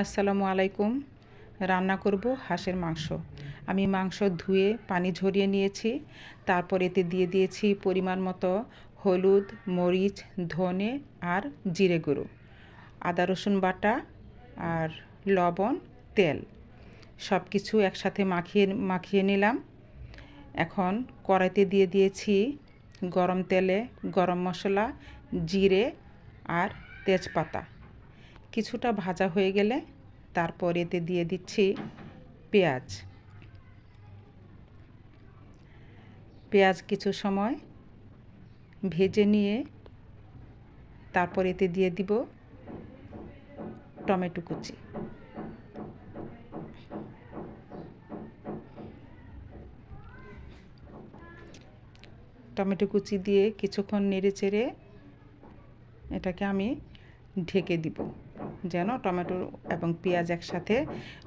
আসসালামু আলাইকুম। রান্না করব হাঁসের মাংস। আমি মাংস ধুয়ে পানি ঝরিয়ে নিয়েছি। তারপর এতে দিয়ে দিয়েছি পরিমাণ মতো হলুদ, মরিচ, ধনে আর জিরে গুঁড়ো, আদা রসুন বাটা আর লবণ, তেল। সব কিছু একসাথে মাখিয়ে মাখিয়ে নিলাম। এখন কড়াইতে দিয়ে দিয়েছি গরম তেলে গরম মশলা, জিরে আর তেজপাতা। কিছুটা ভাজা হয়ে গেলে তারপর এতে দিয়ে দিচ্ছি পেঁয়াজ। পেঁয়াজ কিছু সময় ভেজে নিয়ে তারপর এতে দিয়ে দিব টমেটো কুচি। টমেটো কুচি দিয়ে কিছুক্ষণ নেড়ে চেড়ে এটাকে আমি ঢেকে দিব। যেন টমেটো এবং পেঁয়াজ একসাথে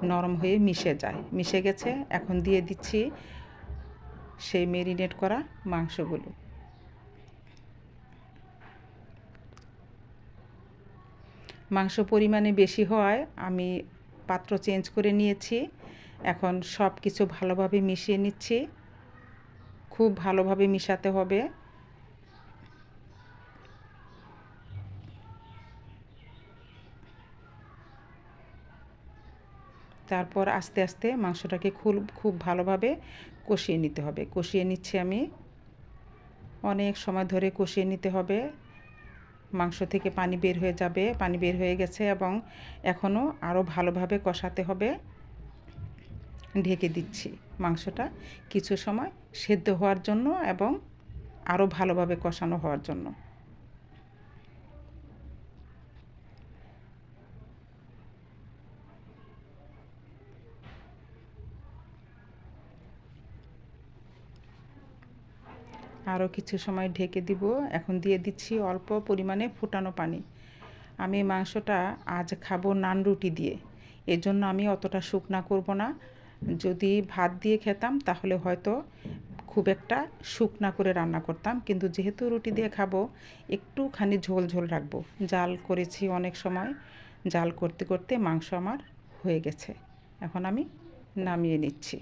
নরম হয়ে মিশে যায়। মিশে গেছে, এখন দিয়ে দিচ্ছি সেই মেরিনেট করা মাংসগুলো। মাংস পরিমাণে বেশি হওয়ায় আমি পাত্র চেঞ্জ করে নিয়েছি। এখন সব কিছু ভালোভাবে মিশিয়ে নিচ্ছি। খুব ভালোভাবে মিশাতে হবে। তারপর আস্তে আস্তে মাংসটাকে খুব খুব ভালোভাবে কষিয়ে নিতে হবে। কষিয়ে নিচ্ছি আমি। অনেক সময় ধরে কষিয়ে নিতে হবে। মাংস থেকে পানি বের হয়ে যাবে, পানি বের হয়ে গেছে এবং এখনও আরও ভালোভাবে কষাতে হবে। ঢেকে দিচ্ছি মাংসটা কিছু সময় সেদ্ধ হওয়ার জন্য এবং আরও ভালোভাবে কষানো হওয়ার জন্য। আরও কিছু সময় ঢেকে দিব। এখন দিয়ে দিচ্ছি অল্প পরিমাণে ফুটানো পানি। আমি মাংসটা আজ খাব নান রুটি দিয়ে। এর জন্য আমি অতটা শুকনা করব না। যদি ভাত দিয়ে খেতাম তাহলে হয়তো খুব একটা শুকনা করে রান্না করতাম। কিন্তু যেহেতু রুটি দিয়ে খাব, একটুখানি ঝোল ঝোল রাখব। জাল করেছি অনেক সময়। জাল করতে করতে মাংস আমার হয়ে গেছে। এখন আমি নামিয়ে নিচ্ছি।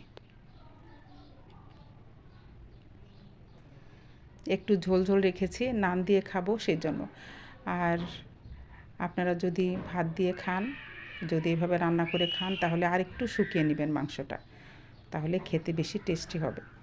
একটু ঝোল ঝোল রেখেছি, নান দিয়ে খাব সেই জন্য। আর আপনারা যদি ভাত দিয়ে খান, যদি এভাবে রান্না করে খান, তাহলে আর একটু শুকিয়ে নেবেন মাংসটা। তাহলে খেতে বেশি টেস্টি হবে।